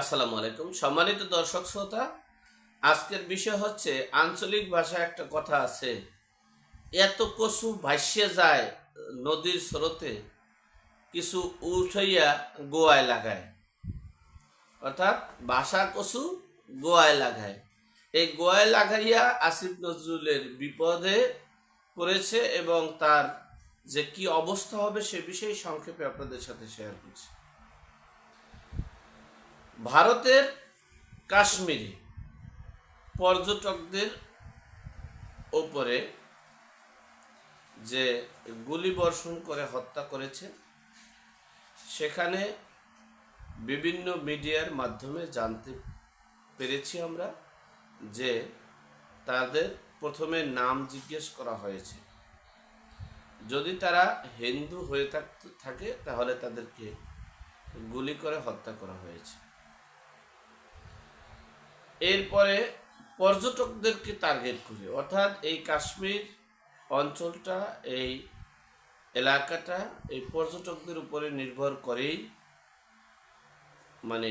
আসসালামু আলাইকুম। সম্মানিত দর্শক শ্রোতা, আজকের বিষয় হচ্ছে আঞ্চলিক ভাষায় একটা কথা আছে, এত কচু ভাসিয়ে যায় নদীর স্রোতে, কিছু উঠাইয়া গোয়ায় লাগায়। অর্থাৎ ভাষা কচু গোয়ায় লাগায়। এই গোয়ায় লাগাইয়া আসিফ নজরুলের বিপদে পড়েছে এবং তার যে কি অবস্থা হবে সে বিষয়ে সংক্ষেপে আপনাদের সাথে শেয়ার করছি। ভারতের কাশ্মীরে পর্যটকদের ওপরে যে গুলি বর্ষণ করে হত্যা করেছে, সেখানে বিভিন্ন মিডিয়ার মাধ্যমে জানতে পেরেছি আমরা যে তাদের প্রথমে নাম জিজ্ঞেস করা হয়েছে। যদি তারা হিন্দু হয়ে থাকে, তাহলে তাদেরকে গুলি করে হত্যা করা হয়েছে। এরপরে পর্যটকদেরকে টার্গেট করে, অর্থাৎ এই কাশ্মীর অঞ্চলটা, এই এলাকাটা এই পর্যটকদের উপরে নির্ভর করেই মানে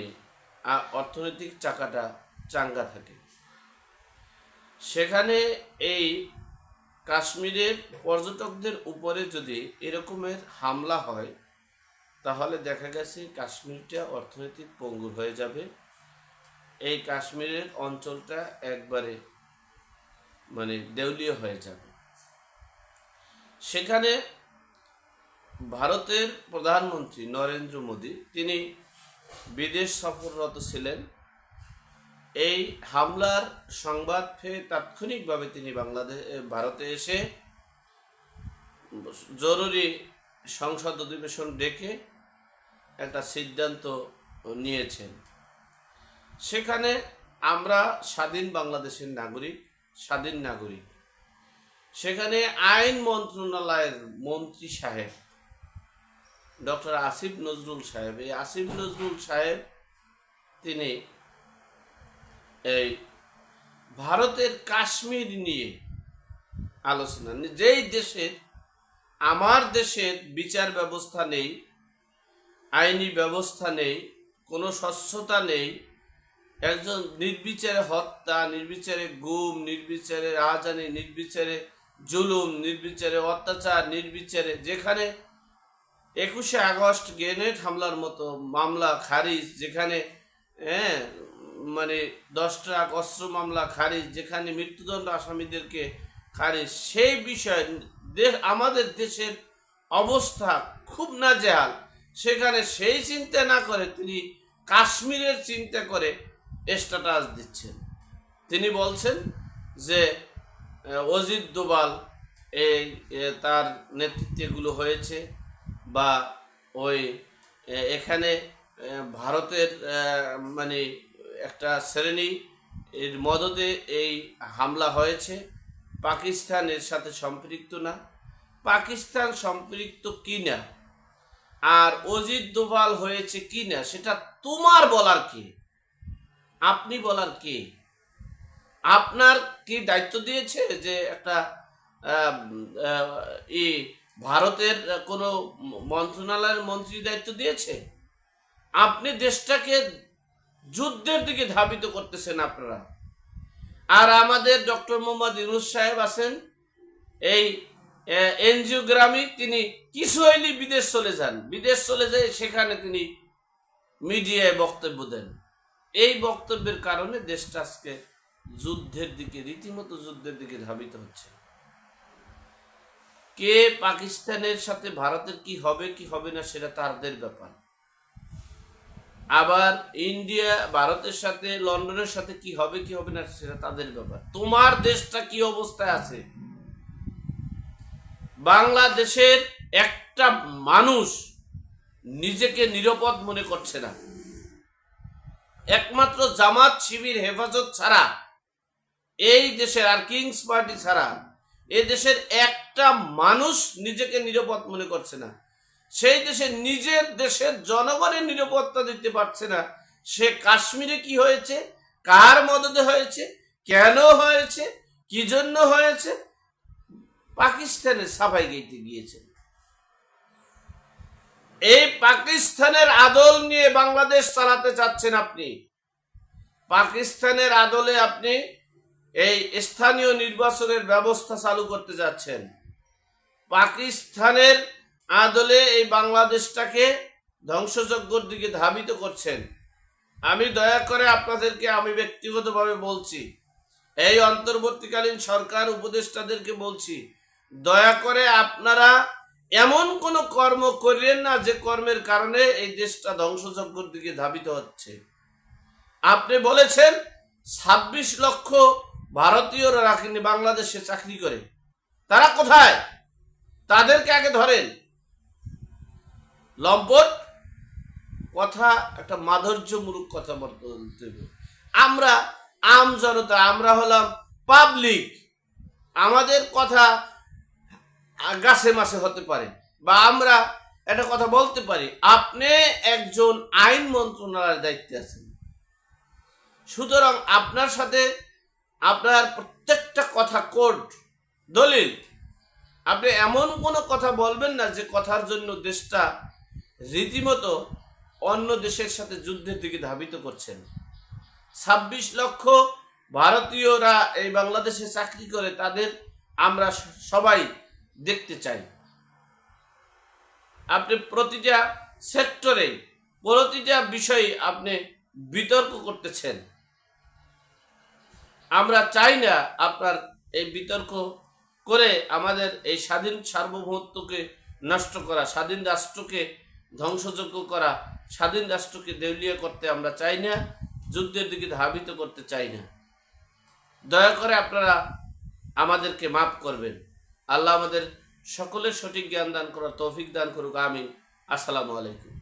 অর্থনৈতিক চাকাটা চাঙ্গা থাকে। সেখানে এই কাশ্মীরের পর্যটকদের উপরে যদি এরকমের হামলা হয়, তাহলে দেখা গেছে কাশ্মীরটা অর্থনৈতিক পঙ্গুর হয়ে যাবে। এই কাশ্মীরের অঞ্চলটা একবারে মানে দেউলিয়া হয়ে যাবে। সেখানে ভারতের প্রধানমন্ত্রী নরেন্দ্র মোদী, তিনি বিদেশ সফররত ছিলেন। এই হামলার সংবাদ পেয়ে তাৎক্ষণিকভাবে তিনি বাংলাদেশ ভারতে এসে জরুরি সংসদ অধিবেশন ডেকে একটা সিদ্ধান্ত নিয়েছেন। সেখানে আমরা স্বাধীন বাংলাদেশের নাগরিক, স্বাধীন নাগরিক। সেখানে আইন মন্ত্রণালয়ের মন্ত্রী সাহেব, ডক্টর আসিফ নজরুল সাহেব। এই আসিফ নজরুল সাহেব, তিনি এই ভারতের কাশ্মীর নিয়ে আলোচনা। যেই দেশের, আমার দেশের বিচার ব্যবস্থা নেই, আইনি ব্যবস্থা নেই, কোনো স্বচ্ছতা নেই একজন নির্বিচারে হত্যা, নির্বিচারে গুম, নির্বিচারে রাজধানী নির্বিচারে জুলুম, নির্বিচারে অত্যাচার, নির্বিচারে যেখানে একুশে আগস্ট গ্রেনেড হামলার মতো মামলা খারিজ, যেখানে হ্যাঁ মানে দশ ট্রাক অস্ত্র মামলা খারিজ, যেখানে মৃত্যুদণ্ড আসামিদেরকে খারিজ, সেই বিষয়ে দেশ আমাদের দেশের অবস্থা খুব নাজেহাল। সেখানে সেই চিন্তা না করে তিনি কাশ্মীরের চিন্তা করে স্ট্যাটাস দিচ্ছেন। তিনি বলছেন যে অজিত দোবাল এই তার নেতৃত্বগুলো হয়েছে বা ওই এখানে ভারতের মানে একটা শ্রেণি এর মদতে এই হামলা হয়েছে। পাকিস্তান এর সাথে সম্পৃক্ত না। পাকিস্তান সম্পৃক্ত কি না আর অজিত দোভাল হয়েছে কি না সেটা তোমার বলার কি? আপনি বলার কে? আপনার কি দায়িত্ব দিয়েছে যে একটা ই ভারতের কোনো মন্ত্রণালয়ের মন্ত্রী দায়িত্ব দিয়েছে? আপনি দেশটাকে যুদ্ধের দিকে ধাবিত করতেছেন আপনারা। আর আমাদের ডক্টর মোহাম্মদ ইউনুস সাহেব আছেন, এই এনজিওগ্রামই তিনি কিছু হইলে বিদেশ চলে যান। বিদেশ চলে যায় সেখানে তিনি মিডিয়ায় বক্তব্য দেন। এই বক্তব্যের কারণে দেশটা আজকে যুদ্ধের দিকে, রীতিমতো যুদ্ধের দিকে ধাবিত হচ্ছে। কে পাকিস্তানের সাথে ভারতের কি হবে কি হবে না, সেটা তাদের ব্যাপার। আবার ইন্ডিয়া, ভারতের সাথে, লন্ডনের সাথে কি হবে কি হবে না, সেটা তাদের ব্যাপার। তোমার দেশটা কি অবস্থায় আছে? বাংলাদেশের একটা মানুষ নিজেকে নিরাপদ মনে করছে না। একমাত্র জামাত শিবির হেফাজত ছাড়া, এই দেশের আর কিংস পার্টি ছাড়া, এই দেশের একটা মানুষ নিজেকে নিরাপদ মনে করছে না। সেই দেশে নিজের দেশের জনগণের নিরাপত্তা দিতে পারছে না। সে কাশ্মীরে কি হয়েছে? কার মদতে হয়েছে? কেন হয়েছে? কি জন্য হয়েছে? পাকিস্তানের সাফাই গেতে গিয়েছে। এই পাকিস্তানের আদল নিয়ে বাংলাদেশ চালাতে চাচ্ছেন আপনি। পাকিস্তানের আদলে আপনি এই স্থানীয় নির্বাচনের ব্যবস্থা চালু করতে যাচ্ছেন। পাকিস্তানের আদলে এই বাংলাদেশটাকে ধ্বংসযজ্ঞর দিকে ধাবিত করছেন। আমি দয়া করে আপনাদেরকে, আমি ব্যক্তিগতভাবে বলছি, এই অন্তর্বর্তীকালীন সরকার উপদেষ্টাদেরকে বলছি, দয়া করে আপনারা এমন কোনো কর্ম করিলেন না যে কর্মের কারণে এই দেশটা ধ্বংসযজ্ঞর দিকে ধাবিত হচ্ছে। আপনি বলেছেন, ছাব্বিশ লক্ষ ভারতীয়রা বাংলাদেশে চাকরি করে। তারা কোথায়? তাদেরকে আগে ধরেন। লম্পট? কথা, একটা মাধুর্যমূলক কথা বলতে আমরা, আম জনতা, আমরা হলাম পাবলিক আমাদের কথা গাছে মাসে হতে পারে। বা আমরা একটা কথা বলতে পারি, আপনি একজন আইন মন্ত্রণালয়ের দায়িত্বে আছেন। সুতরাং আপনার সাথে আপনার প্রত্যেকটা কথা কোর্ট, দলিল, আপনি এমন কোনো কথা বলবেন না যে কথার জন্য দেশটা রীতিমতো অন্য দেশের সাথে যুদ্ধের দিকে ধাবিত করছেন। ছাব্বিশ লক্ষ ভারতীয়রা এই বাংলাদেশে চাকরি করে, তাদের আমরা সবাই দেখতে চাই। আপনি প্রতিটা সেক্টরে প্রতিটা বিষয়ে আপনি বিতর্ক করতেছেন। আমরা চাই না আপনার এই বিতর্ক করে আমাদের এই স্বাধীন সার্বভৌমত্বকে নষ্ট করা, স্বাধীন রাষ্ট্রকে ধ্বংসযোগ্য করা, স্বাধীন রাষ্ট্রকে দেউলিয়া করতে আমরা চাই না, যুদ্ধের দিকে ধাবিত করতে চাই না। দয়া করে আপনারা আমাদেরকে মাফ করবেন। আল্লাহ আমাদের সকলের সঠিক জ্ঞান দান করার তৌফিক দান করুক আমিন। আসসালামু আলাইকুম।